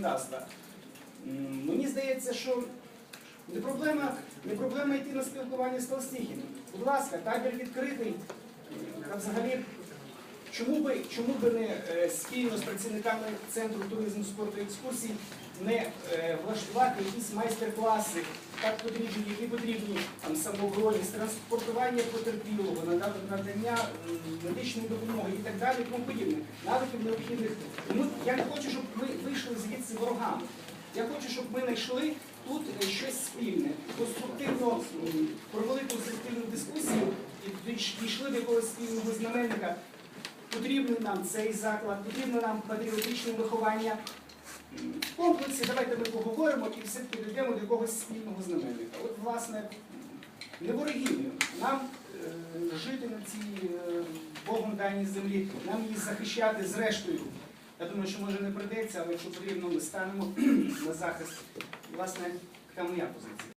законодавства. Мені здається, що не проблема, не проблема йти на спілкування з Толстихіним. Будь ласка, табір відкритий. А взагалі, чому би, чому би не е, спільно з працівниками Центру туризму, спорту і екскурсій не е, влаштувати якісь майстер-класи, так потрібні, які потрібні там, самообороні, транспортування потерпілого, надання медичної допомоги і так далі, тому подібне. Навиків необхідних. Я не хочу, щоб звідси ворогами. Я хочу, щоб ми знайшли тут е, щось спільне, конструктивно провели конструктивну дискусію і дійшли до якогось спільного знаменника. Потрібний нам цей заклад, потрібно нам патріотичне виховання. В комплексі давайте ми поговоримо і все-таки дійдемо до якогось спільного знаменника. От, власне, не ворогівню. Нам е, жити на цій е, Богом даній землі, нам її захищати зрештою. Я думаю, що може не прийдеться, але якщо потрібно, ми станемо на захист. Власне, така моя позиція.